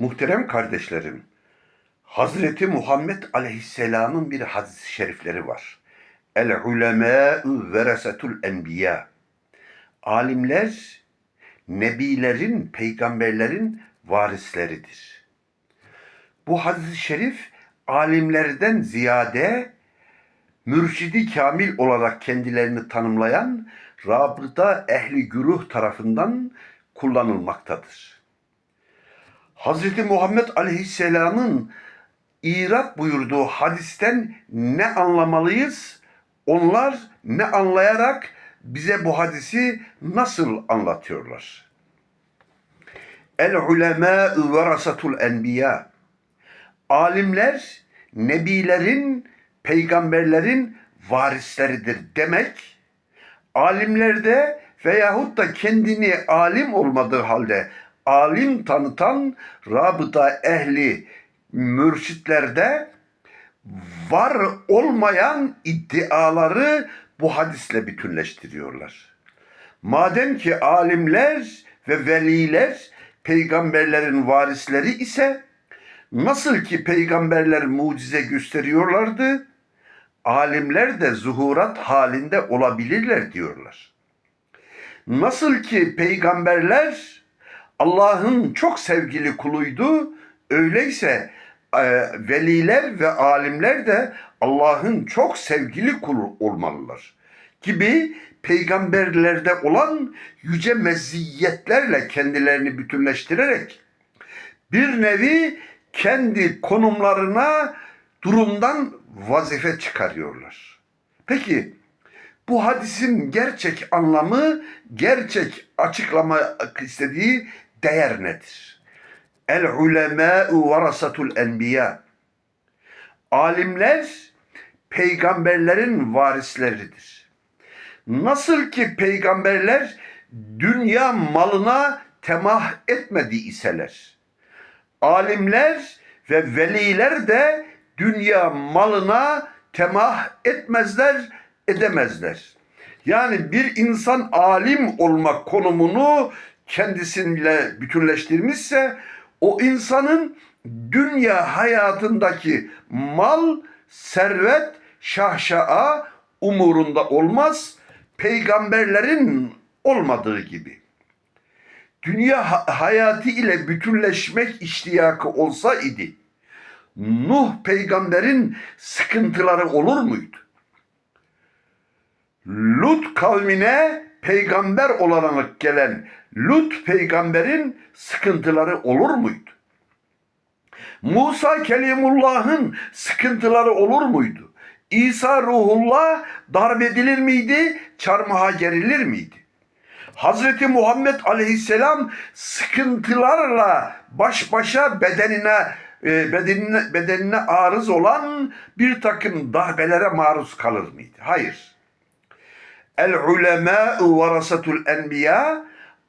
Muhterem kardeşlerim, Hazreti Muhammed Aleyhisselam'ın bir hadis-i şerifleri var. El ulemâ'u veresetul enbiya. Alimler, nebilerin, peygamberlerin varisleridir. Bu hadis-i şerif alimlerden ziyade mürşidi kamil olarak kendilerini tanımlayan rabıta ehli güruh tarafından kullanılmaktadır. Hazreti Muhammed Aleyhisselam'ın irat buyurduğu hadisten ne anlamalıyız? Onlar ne anlayarak bize bu hadisi nasıl anlatıyorlar? El ulemâ verasatul enbiya. Alimler nebilerin, peygamberlerin varisleridir demek. Alimlerde veyahut da kendini alim olmadığı halde alim tanıtan rabıta ehli mürşitlerde var olmayan iddiaları bu hadisle bütünleştiriyorlar. Madem ki alimler ve veliler peygamberlerin varisleri ise nasıl ki peygamberler mucize gösteriyorlardı, alimler de zuhurat halinde olabilirler diyorlar. Nasıl ki peygamberler Allah'ın çok sevgili kuluydu, öyleyse e, veliler ve alimler de Allah'ın çok sevgili kulu olmalılar. Gibi peygamberlerde olan yüce meziyetlerle kendilerini bütünleştirerek bir nevi kendi konumlarına durumdan vazife çıkarıyorlar. Peki bu hadisin gerçek anlamı, gerçek açıklamak istediği değer nedir? El ulemâ'u varasatul enbiya. Alimler peygamberlerin varisleridir. Nasıl ki peygamberler dünya malına temah etmedi iseler. Alimler ve veliler de dünya malına temah etmezler, edemezler. Yani bir insan alim olmak konumunu kendisiyle bütünleştirmişse o insanın dünya hayatındaki mal, servet, şahşaa umurunda olmaz. Peygamberlerin olmadığı gibi. Dünya ha- hayatı ile bütünleşmek iştiyakı olsa idi. Nuh peygamberin sıkıntıları olur muydu? Lut kavmine peygamber olarak gelen Lut peygamberin sıkıntıları olur muydu? Musa Kelimullah'ın sıkıntıları olur muydu? İsa ruhullah darbedilir miydi? Çarmıha gerilir miydi? Hazreti Muhammed Aleyhisselam sıkıntılarla baş başa bedenine e, bedenine, bedenine arız olan bir takım darbelere maruz kalır mıydı? Hayır. El ulemâ'u varasatul enbiya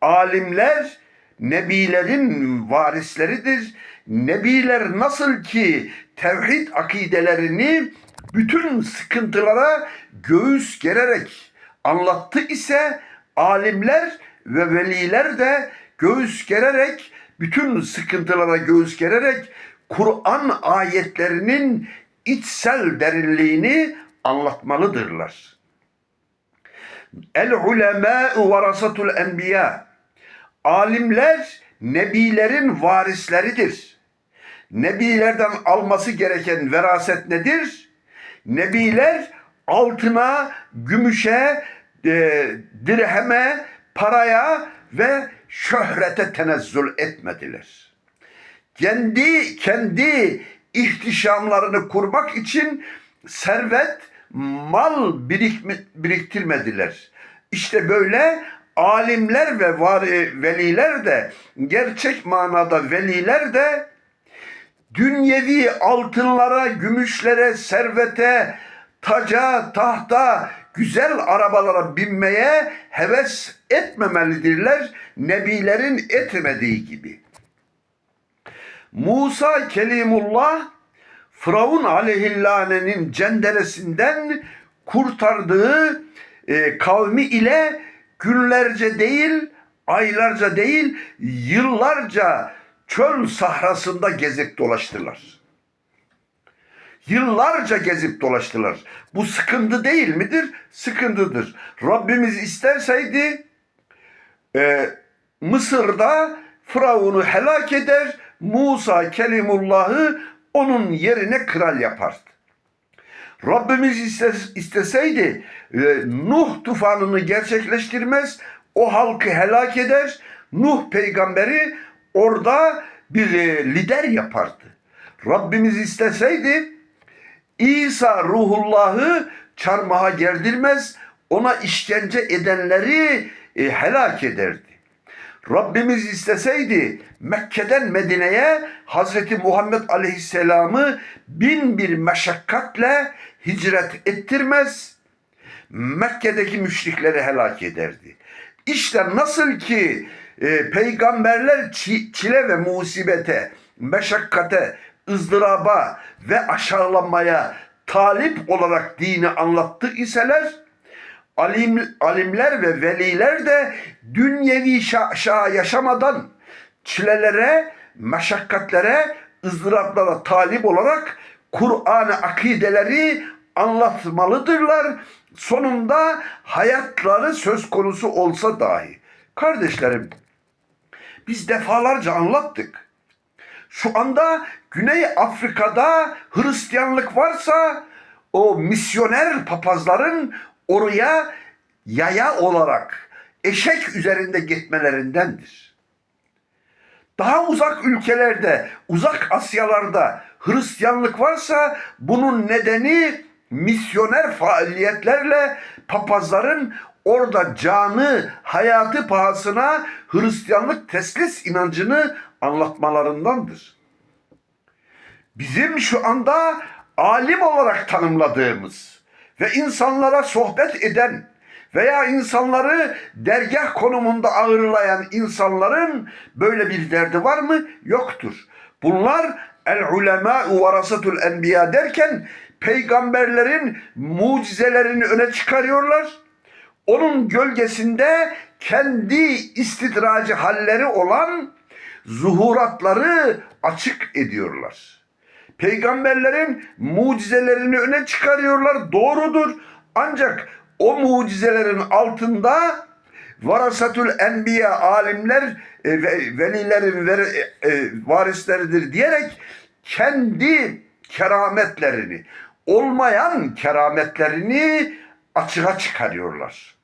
alimler nebilerin varisleridir. Nebiler nasıl ki tevhid akidelerini bütün sıkıntılara göğüs gererek anlattı ise alimler ve veliler de göğüs gererek bütün sıkıntılara göğüs gererek Kur'an ayetlerinin içsel derinliğini anlatmalıdırlar. El ulemâ'u varasatul enbiya. Alimler nebilerin varisleridir. Nebilerden alması gereken veraset nedir? Nebiler altına, gümüşe, e, dirheme, paraya ve şöhrete tenezzül etmediler. Kendi kendi ihtişamlarını kurmak için servet, mal birikme- biriktirmediler. İşte böyle alimler ve var, e, veliler de gerçek manada veliler de dünyevi altınlara, gümüşlere, servete, taca, tahta, güzel arabalara binmeye heves etmemelidirler. Nebilerin etmediği gibi. Musa Kelimullah Firavun aleyhillanenin cenderesinden kurtardığı e, kavmi ile günlerce değil, aylarca değil, yıllarca çöl sahrasında gezip dolaştılar. Yıllarca gezip dolaştılar. Bu sıkıntı değil midir? Sıkıntıdır. Rabbimiz isterseydi e, Mısır'da Firavun'u helak eder, Musa Kelimullah'ı onun yerine kral yapardı. Rabbimiz iste- isteseydi e, Nuh tufanını gerçekleştirmez, o halkı helak eder, Nuh peygamberi orada bir e, lider yapardı. Rabbimiz isteseydi İsa ruhullahı çarmıha gerdirmez, ona işkence edenleri e, helak ederdi. Rabbimiz isteseydi Mekke'den Medine'ye Hazreti Muhammed Aleyhisselam'ı bin bir meşakkatle hicret ettirmez, Mekke'deki müşrikleri helak ederdi. İşte nasıl ki e, peygamberler çi- çile ve musibete, meşakkate, ızdıraba ve aşağılanmaya talip olarak dini anlattı iseler, alim, alimler ve veliler de dünyevi şa, şa yaşamadan çilelere, meşakkatlere, ızdıraplara talip olarak Kur'an-ı akideleri anlatmalıdırlar. Sonunda hayatları söz konusu olsa dahi. Kardeşlerim, biz defalarca anlattık. Şu anda Güney Afrika'da Hristiyanlık varsa o misyoner papazların oraya yaya olarak eşek üzerinde gitmelerindendir. Daha uzak ülkelerde, uzak Asyalarda Hristiyanlık varsa bunun nedeni misyoner faaliyetlerle papazların orada canı, hayatı pahasına Hristiyanlık teslis inancını anlatmalarındandır. Bizim şu anda alim olarak tanımladığımız ve insanlara sohbet eden veya insanları dergah konumunda ağırlayan insanların böyle bir derdi var mı? Yoktur. Bunlar el ulema varasatul enbiya derken peygamberlerin mucizelerini öne çıkarıyorlar. Onun gölgesinde kendi istidracı halleri olan zuhuratları açık ediyorlar. Peygamberlerin mucizelerini öne çıkarıyorlar. Doğrudur. Ancak o mucizelerin altında varasatül enbiya alimler e, ve velilerin ver, e, e, varisleridir diyerek kendi kerametlerini olmayan kerametlerini açığa çıkarıyorlar.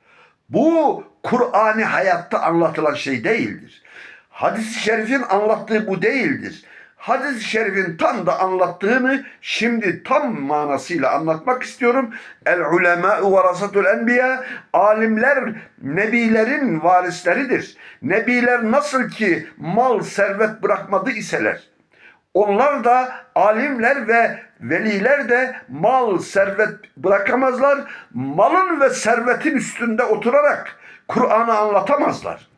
Bu Kur'an'ı hayatta anlatılan şey değildir. Hadis-i şerifin anlattığı bu değildir. Hadis-i şerifin tam da anlattığını şimdi tam manasıyla anlatmak istiyorum. El ulema varasatul enbiya alimler nebilerin varisleridir. Nebiler nasıl ki mal servet bırakmadı iseler onlar da alimler ve veliler de mal, servet bırakamazlar. Malın ve servetin üstünde oturarak Kur'an'ı anlatamazlar.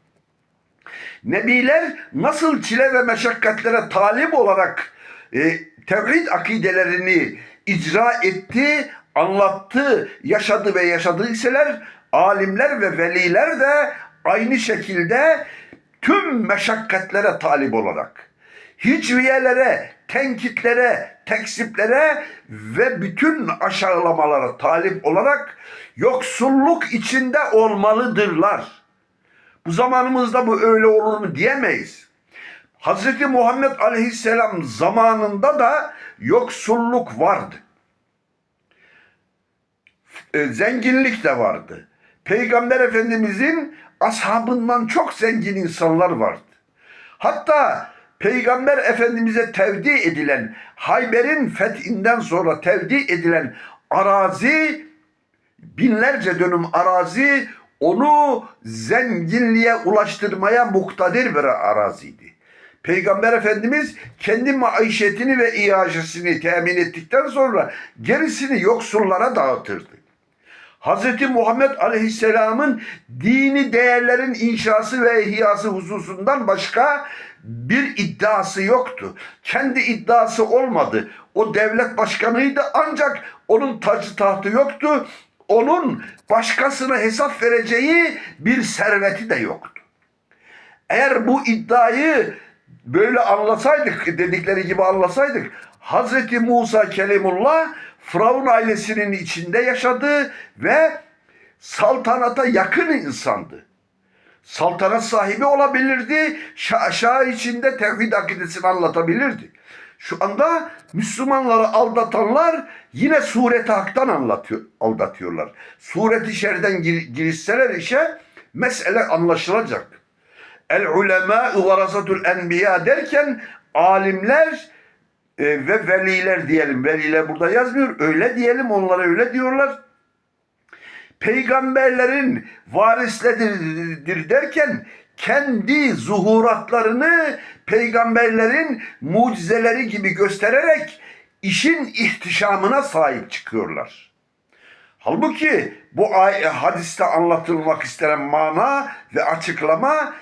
Nebiler nasıl çile ve meşakkatlere talip olarak e, tevhid akidelerini icra etti, anlattı, yaşadı ve yaşadıyseler alimler ve veliler de aynı şekilde tüm meşakkatlere talip olarak hicviyelere, tenkitlere, teksiplere ve bütün aşağılamalara talip olarak yoksulluk içinde olmalıdırlar. Bu zamanımızda bu öyle olur mu diyemeyiz. Hz. Muhammed Aleyhisselam zamanında da yoksulluk vardı. E, zenginlik de vardı. Peygamber Efendimizin ashabından çok zengin insanlar vardı. Hatta Peygamber Efendimiz'e tevdi edilen Hayber'in fethinden sonra tevdi edilen arazi binlerce dönüm arazi onu zenginliğe ulaştırmaya muktadir bir araziydi. Peygamber Efendimiz kendi maişetini ve iaşesini temin ettikten sonra gerisini yoksullara dağıtırdı. Hz. Muhammed Aleyhisselam'ın dini değerlerin inşası ve ihyası hususundan başka bir iddiası yoktu. Kendi iddiası olmadı. O devlet başkanıydı ancak onun tacı tahtı yoktu. Onun başkasına hesap vereceği bir serveti de yoktu. Eğer bu iddiayı böyle anlasaydık, dedikleri gibi anlasaydık, Hazreti Musa Kelimullah Firavun ailesinin içinde yaşadı ve saltanata yakın insandı. Saltanat sahibi olabilirdi, şah içinde tevhid akidesini anlatabilirdi. Şu anda Müslümanları aldatanlar yine sureti haktan anlatıyor, aldatıyorlar. Sureti şerden gir, girişseler işe mesele anlaşılacak. El ulema varasatul enbiya derken alimler e, ve veliler diyelim. Veliler burada yazmıyor. Öyle diyelim onlara öyle diyorlar. Peygamberlerin varisleridir derken kendi zuhuratlarını peygamberlerin mucizeleri gibi göstererek işin ihtişamına sahip çıkıyorlar. Halbuki bu hadiste anlatılmak istenen mana ve açıklama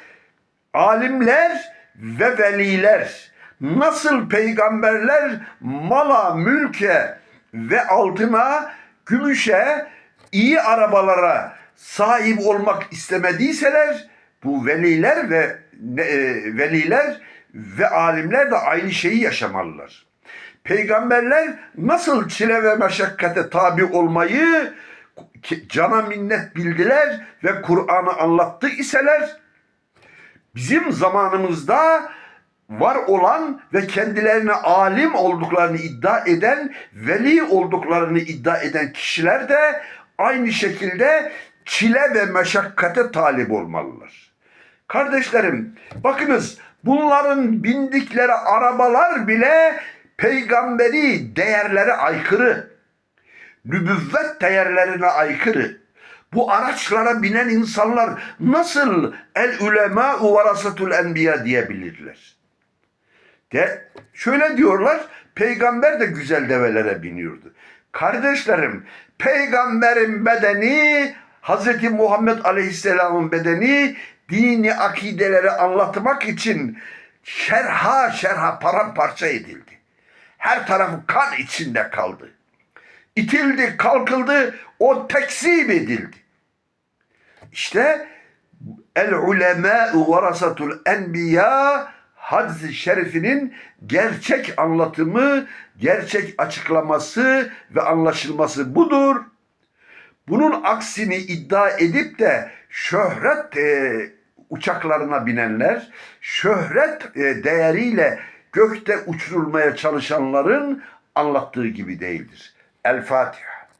alimler ve veliler nasıl peygamberler mala, mülke ve altına, gümüşe, iyi arabalara sahip olmak istemediyseler bu veliler ve e, veliler ve alimler de aynı şeyi yaşamalılar. Peygamberler nasıl çile ve meşakkate tabi olmayı cana minnet bildiler ve Kur'an'ı anlattı iseler bizim zamanımızda var olan ve kendilerine alim olduklarını iddia eden, veli olduklarını iddia eden kişiler de aynı şekilde çile ve meşakkate talip olmalılar. Kardeşlerim, bakınız bunların bindikleri arabalar bile peygamberi değerlere aykırı. Nübüvvet değerlerine aykırı. Bu araçlara binen insanlar nasıl el ulema varasatul enbiya diyebilirler? De şöyle diyorlar. Peygamber de güzel develere biniyordu. Kardeşlerim, peygamberin bedeni Hz. Muhammed Aleyhisselam'ın bedeni dini akideleri anlatmak için şerha şerha paramparça edildi. Her tarafı kan içinde kaldı. İtildi, kalkıldı, o tekzip edildi. İşte el ulema varasatul enbiya hadis-i şerifinin gerçek anlatımı, gerçek açıklaması ve anlaşılması budur. Bunun aksini iddia edip de şöhret e, uçaklarına binenler, şöhret e, değeriyle gökte uçurulmaya çalışanların anlattığı gibi değildir. El Fatiha.